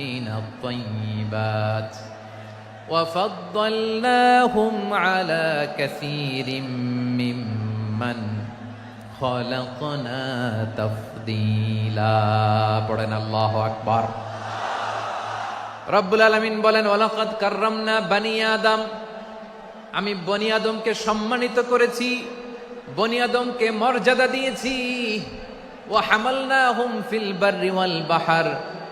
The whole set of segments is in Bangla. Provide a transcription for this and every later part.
من الطيبات وفضلناهم على كثير ممن خلقنا تفضيلا পড়েন আল্লাহু আকবার রব্বুল আলামিন বলেন ওয়ালাকাদ কাররামনা বানি আদম আমি বনি আদমকে সম্মানিত করেছি বনি আদমকে মর্যাদা দিয়েছি ও হামালনা হুম ফিল বাররি ওয়াল বাহার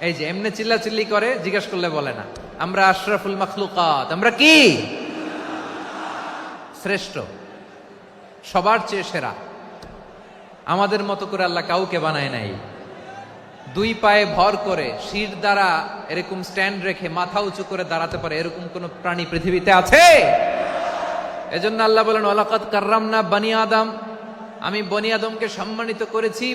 এই যে এমনি চিল্লাচিল্লি করে জিজ্ঞেস করলে বলে না। আমরা আশরাফুল মখলুকাত। আমরা কি? শ্রেষ্ঠ। সবার চেয়ে সেরা। আমাদের মতো করে আল্লাহ কাউকে বানায় নাই। দুই পায়ে ভর করে শির দ্বারা এরকম স্ট্যান্ড রেখে মাথা উঁচু করে দাঁড়াতে পারে এরকম কোন প্রাণী পৃথিবীতে আছে? এজন্য আল্লাহ বলেন ওলাকাত কার্রাম না বানি আদম। আমি বনি আদমকে সম্মানিত করেছি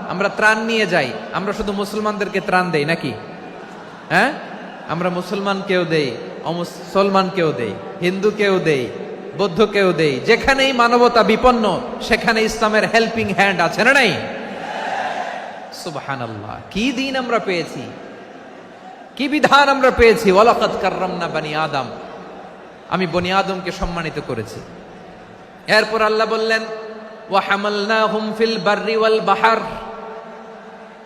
আমরা ত্রাণ নিয়ে যাই। আমরা শুধু মুসলমানদেরকে ত্রাণ দেই নাকি? হ্যাঁ? আমরা মুসলমান কেউ দেই, অমুসলমান কেউ দেই, হিন্দু কেউ দেই, বৌদ্ধ কেউ দেই, যেখানেই মানবতা বিপন্ন, সেখানে ইসলামের হেল্পিং হ্যান্ড আছে না নাই? সুবহানাল্লাহ। কি দিন আমরা পেয়েছি? কি বিধান আমরা পেয়েছি? ওয়ালাকাত কাররামনা বানি আদম। আমি বনি আদমকে সম্মানিত করেছি। এরপর আল্লাহ বললেন, ওয়া হামালনাহুম ফিল বাররি ওয়াল বাহার।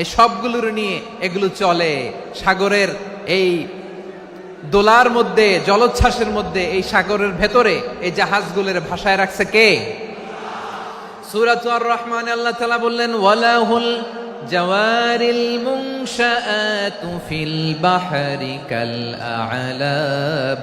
এই সবগুলোর নিয়ে এগুলো চলে। সাগরের এই দোলার মধ্যে, জলোচ্ছ্বাসের মধ্যে, এই সাগরের ভেতরে এই জাহাজগুলোর ভাষায় রাখছে কে? সুরাত আর রহমান আল্লাহ তালা বললেন, ওয়ালাহুল জওয়ারিল মুনশাআত ফিল বাহরি কাল আ'লাম।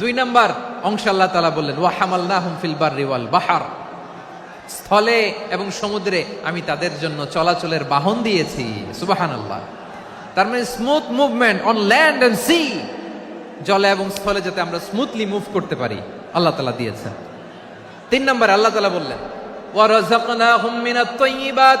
দুই নাম্বার, অংশ আল্লাহ তালা বললেন ওয়াহামাল নাহুম ফিল বাররি ওয়াল বাহার। স্থলে এবং সমুদ্রে আমি তাদের জন্য চলাচলের বাহন দিয়েছি সুবাহান আল্লাহ তার মানে smooth movement on land and sea জলে এবং স্থলে যাতে আমরা স্মুথলি মুভ করতে পারি, আল্লাহ তালা দিয়েছেন। তিন নম্বরে, আল্লাহ তালা বললেন ওয়ারাযাকনাহুম মিনাত তাইয়্যিবাত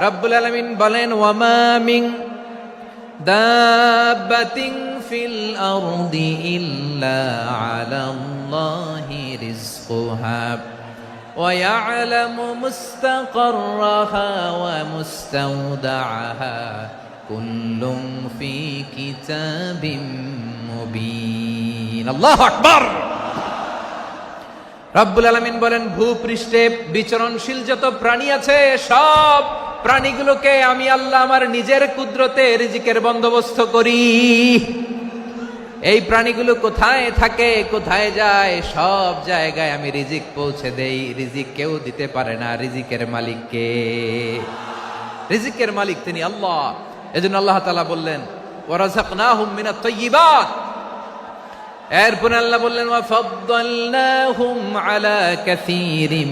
রব্বুল আলামিন বলেন ওয়ামামিং দাব্বাতিন ফিল আরদি ইল্লা আলাল্লাহি রিজকুহা ويعلم مستقرها ومستودعها كل في كتاب مبين الله أكبر রব্বুল আলমিন বলেন ভূপৃষ্ঠে বিচরণশীল যত প্রাণী আছে সব প্রাণীগুলোকে আমি আল্লাহ আমার নিজের কুদরতে রিজিকের বন্দোবস্ত করি। এই প্রাণীগুলো কোথায় থাকে, কোথায় যায়, সব জায়গায় আমি রিজিক পৌঁছে দেই। রিজিক কেউ দিতে পারে না রিজিকের মালিককে। রিজিকের মালিক তিনি আল্লাহ। এজন্য আল্লাহ তালা বললেন ওয়ারাযাকনাহুম মিনাত তাইয়্যিবাত এরপরে আল্লাহ বললেন ওয়াফাদ্দালনাহুম আলা কাসীরিম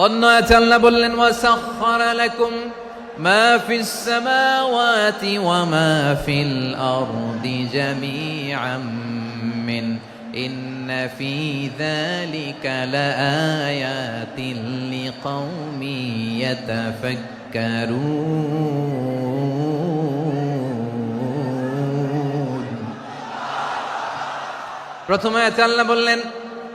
অন্য আছে আল্লাহ বললেন ওয়াসাখখারা লাকুম মা ফিস সামাওয়াতি ওয়া মা ফিল আরদি জামিআম মিন ইন্ন ফি যালিকা লাআয়াতিন লিকাউমি ইয়াতাফাক্কারুন প্রথমে আছে আল্লাহ বললেন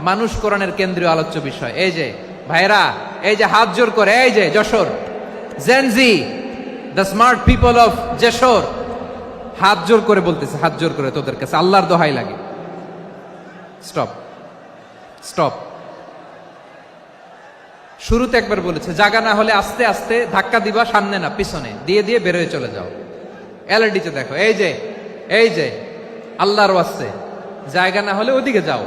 মানুষ কোরআনের কেন্দ্রীয় আলোচ্য বিষয়। এই যে ভাইরা এই যে হাত জোর করে, এই যে, Jashore. Gen Z the smart people of Jashore. হাত জোর করে বলতেছে, হাত জোর করে তোদের কাছে। আল্লাহর দোহাই লাগে। স্টপ স্টপ শুরুতে একবার বলেছে জায়গা না হলে আস্তে আস্তে ধাক্কা দিবা, সামনে না, পিছনে। দিয়ে দিয়ে বেরোয় চলে যাও। এলআইডিতে দেখো, এই যে এই যে, আল্লাহর ওয়াস্তে। জায়গা না হলে ওদিকে যাও।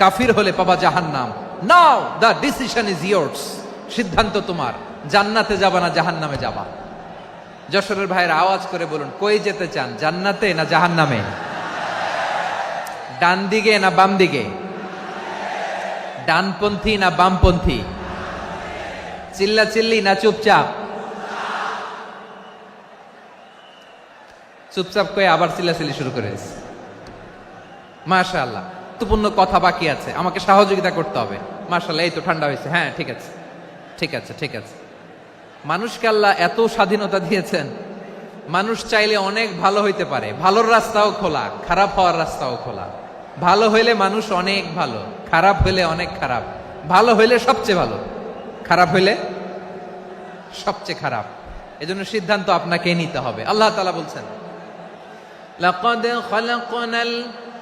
কাফির হলে পাবা জাহান্নাম। Now the decision is yours সিদ্ধান্ত তোমার। জান্নাতে যাবা না জাহান্নামে যাবা। যশোরের ভাইয়ের আওয়াজ করে বলুন, কই যেতে চান, জান্নাতে না জাহান্নামে? ডান দিকে না বাম দিকে? ডানপন্থী না বামপন্থী? চিল্লা চিল্লি না চুপচাপ? চুপচাপ কয়ে আবার চিল্লাচিল্লি শুরু করে দিয়েছে। মাশাআল্লাহ। গুরুত্বপূর্ণ কথা বাকি আছে আমাকে সহযোগিতা করতে হবে মাশাআল্লাহ এই তো ঠান্ডা হয়েছে হ্যাঁ ঠিক আছে ঠিক আছে ঠিক আছে মানুষকে আল্লাহ এত স্বাধীনতা দিয়েছেন মানুষ চাইলে অনেক ভালো হইতে পারে ভালোর রাস্তাও খোলা খারাপ হওয়ার রাস্তাও খোলা ভালো হইলে মানুষ অনেক ভালো খারাপ হইলে অনেক খারাপ ভালো হইলে সবচেয়ে ভালো খারাপ হইলে সবচেয়ে খারাপ এজন্য সিদ্ধান্ত আপনাকে নিতে হবে আল্লাহ তাআলা বলছেন لقد خلقنا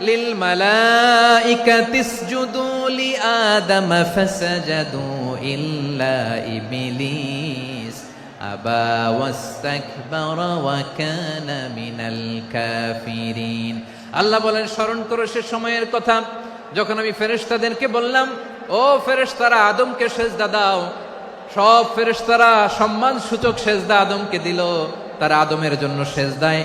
লিল মালাইকাতি ইসজুদু লি আদম ফাসাজাদু ইল্লা ইবলিস। আবা ওয়াস্তাকবারা ওয়া কানা মিনাল কাফিরিন। আল্লাহ বলেন, স্মরণ করো সে সময়ের কথা, যখন আমি ফেরেশতাদেরকে বললাম, ও ফেরেশতারা, আদমকে শেষ দাও। সব ফেরেশতারা সম্মান সূচক সেজদা আদমকে দিল। তারা আদমের জন্য সেজদায়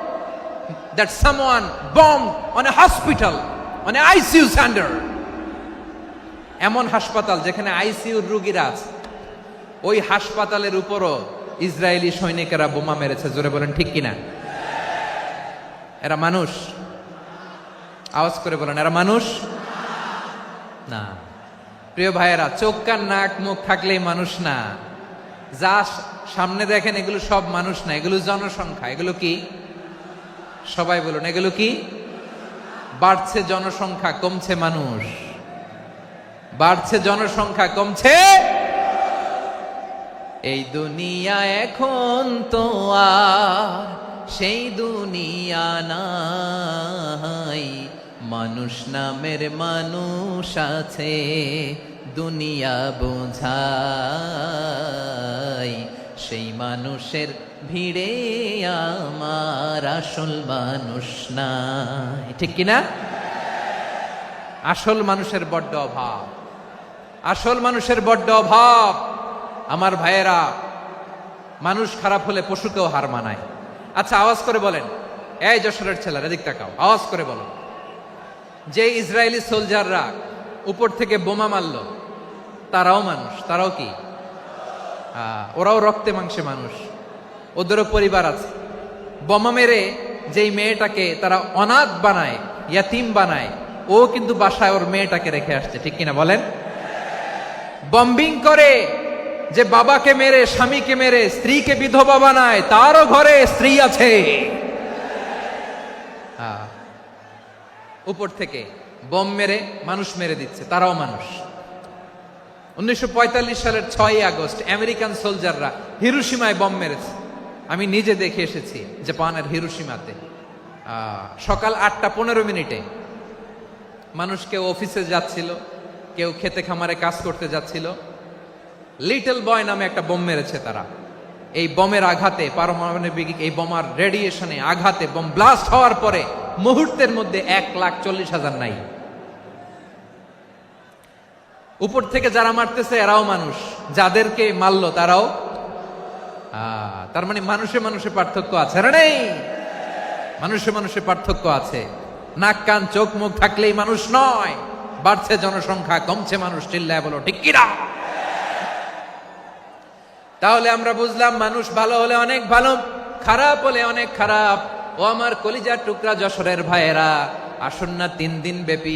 that someone bombed on a hospital, on a ICU center. এমন হাসপাতাল যেখানে আইসিইউর রুগীরা আছে। ওই হাসপাতালের উপরও ইসরায়েলি সৈনিকেরা বোমা মেরেছে। জোরে বলেন ঠিক কিনা? এরা মানুষ। আওয়াজ করে বলেন এরা মানুষ? না। প্রিয় ভাইয়েরা চোখ কান নাক মুখ থাকলেই মানুষ না। যা সামনে দেখেন এগুলো সব মানুষ না। এগুলো জনসংখ্যা। এগুলো কি? সবাই বলুন, এগুলো কি? বাড়ছে জনসংখ্যা, কমছে মানুষ। বাড়ছে জনসংখ্যা, কমছে এই দুনিয়া এখন তো আর সেই দুনিয়া নাই। মানুষ নামের মানুষ আছে, দুনিয়া বোঝাই। সেই মানুষের ভিড়ে আমার আসল মানুষ নাই। ঠিক কিনা? আসল মানুষের বড্ড অভাব। আসল মানুষের বড্ড অভাব। আমার ভাইয়েরা, মানুষ খারাপ হলে পশুকেও হার মানায়। আচ্ছা আওয়াজ করে বলেন। এই যশোরের ছেলেরা, এদিক তাকাও। আওয়াজ করে বলো। যে ইসরায়েলি সোলজাররা উপর থেকে বোমা মারল, তারাও মানুষ, তারাও কি? ওরাও রক্তে মাংসে মানুষ। ওদেরও পরিবার আছে। বোমা মেরে যেই মেয়েটাকে তারা অনাথ বানায়, ইয়াতিম বানায়, ও কিন্তু বাসায় ওর মেয়েটাকে রেখে আসছে, ঠিক কিনা বলেন? বম্বিং করে যে বাবাকে মেরে, স্বামীকে মেরে, স্ত্রীকে বিধবা বানায়, তারও ঘরে স্ত্রী আছে। উপর থেকে বম মেরে মানুষ মেরে দিচ্ছে, তারাও মানুষ। উনিশশো পঁয়তাল্লিশ সালের ছয় আগস্ট আমেরিকান সোলজাররা হিরুসীমায় বম মেরেছে। আমি নিজে দেখে এসেছি জাপানের হিরুসীমাতে সকাল আটটা পনেরো মিনিটে মানুষ কেউ অফিসে যাচ্ছিল, কেউ খেতে খামারে কাজ করতে যাচ্ছিল। লিটল বয় নামে একটা বোম মেরেছে তারা। এই বোমের আঘাতে, পারমাণবিক এই বোমার রেডিয়েশনে আঘাতে বোম ব্লাস্ট হওয়ার পরে মুহূর্তের মধ্যে এক লাখ চল্লিশ হাজার নাই। উপর থেকে যারা মারতেছে এরাও মানুষ। যাদেরকে মারলো তারাও তার মানে মানুষে মানুষে পার্থক্য আছে নেই? মানুষে মানুষে পার্থক্য আছে। নাক, কান, চোখ, মুখ থাকলেই মানুষ নয়। বাড়ছে জনসংখ্যা, কমছে মানুষ, চিল্লায় বলো, ঠিক কিনা? তাহলে আমরা বুঝলাম মানুষ ভালো হলে অনেক ভালো, খারাপ হলে অনেক খারাপ। ও আমার কলিজার টুকরা যশোরের ভাইয়েরা। আসন্ন তিন দিন ব্যাপী